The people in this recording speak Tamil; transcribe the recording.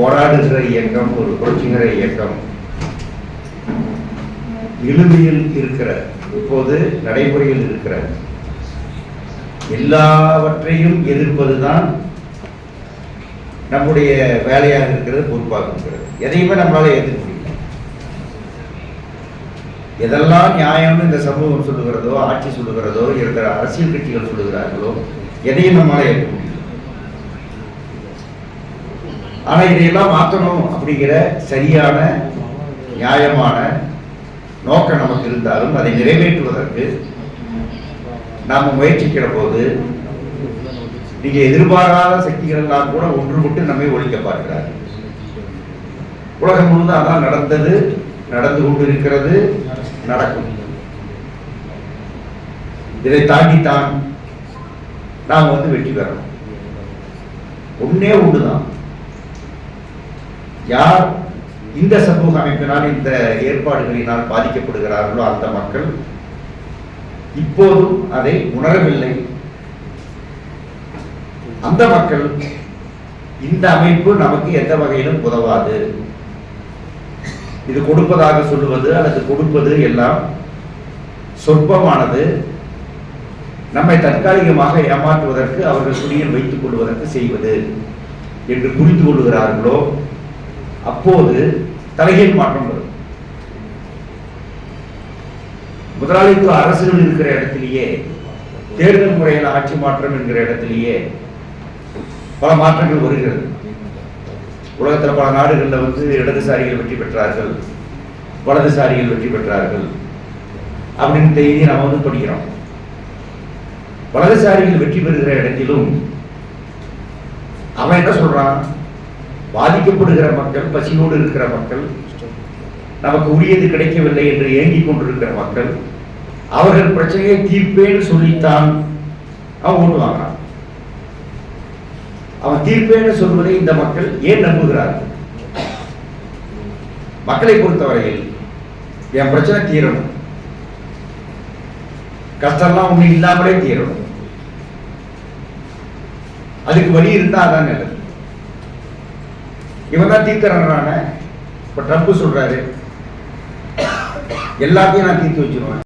போராடுகிற இயக்கம் ஒரு புரட்சிகர இயக்கம். இழுமையில் இருக்கிற இப்போது நடைமுறையில் இருக்கிற எல்லாவற்றையும் எதிர்ப்பதுதான் நம்முடைய வேலையாக இருக்கிறது பொறுப்பாக இருக்கிறது. எதையுமே நம்மளால எதிர்க்க முடியல. எதெல்லாம் நியாயம்னு இந்த சமூகம் சொல்லுகிறதோ ஆட்சி சொல்லுகிறதோ இருக்கிற அரசியல் கட்சிகள் சொல்லுகிறார்களோ எதையும் நம்மளால ஏற்க ஆனால் ஆனா இதையெல்லாம் மாற்றணும் அப்படிங்கிற சரியான நியாயமான நோக்கம் நமக்கு இருந்தாலும் அதை நிறைவேற்றுவதற்கு நாம் முயற்சிக்கிற போது நீங்க எதிர்பாராத சக்திகள் எல்லாம் கூட ஒன்றுபட்டு நம்மை ஒழிக்க பார்க்கிறார்கள் உலகம் முழுவதும் அதான் நடந்தது நடந்து கொண்டு இருக்கிறது நடக்கும். இதை தாண்டித்தான் நாம் வந்து வெற்றி பெறணும். ஒன்னே ஒன்றுதான் யார் இந்த சமூக அமைப்பினால் இந்த ஏற்பாடுகளினால் பாதிக்கப்படுகிறார்களோ அந்த மக்கள் இப்போதும் அதை உணரவில்லை. அந்த மக்கள் இந்த அமைப்பு நமக்கு எந்த வகையிலும் உதவாது. இது கொடுப்பதாக சொல்லுவது அல்லது கொடுப்பது எல்லாம் சொற்பமானது. நம்மை தற்காலிகமாக ஏமாற்றுவதற்கு அவர்கள் துணியில் வைத்துக் கொள்வதற்கு செய்வது என்று புரிந்து கொள்கிறார்களோ அப்போது தலைகீழ் மாற்றம் வரும். முதலாளித்துவ அரசுகள் இருக்கிற இடத்திலேயே தேர்தல் முறையில் ஆட்சி மாற்றம் என்கிற இடத்திலேயே பல மாற்றங்கள் வருகிறது. உலகத்தில் பல நாடுகளில் வந்து இடதுசாரிகள் வெற்றி பெற்றார்கள் வலதுசாரிகள் வெற்றி பெற்றார்கள் அப்படின்னு செய்தி நாம் வந்து படிக்கிறோம். வலதுசாரிகள் வெற்றி பெறுகிற இடத்திலும் அவன் என்ன சொல்றான்? பாதிக்கப்படுகிற மக்கள் பசியோடு இருக்கிற மக்கள் நமக்கு உரியது கிடைக்கவில்லை என்று ஏங்கிக் கொண்டிருக்கிற மக்கள் அவர்கள் பிரச்சனையை தீர்ப்பேன்னு சொல்லித்தான் அவன் ஓட்டு வாங்குறான். அவன் தீர்ப்பேன்னு சொல்வதை இந்த மக்கள் ஏன் நம்புகிறார்கள்? மக்களை பொறுத்தவரையில் என் பிரச்சனை தீரணும். கஷ்டம்லாம் ஒண்ணு இல்லாமலே தீரணும். அதுக்கு வழி இருந்தா அதான் நல்லது. இவன் தான் தீர்த்தரன்றான இப்போ ட்ரம்ப் சொல்கிறாரு எல்லாத்தையும் நான் தீர்த்து வச்சுருவேன்.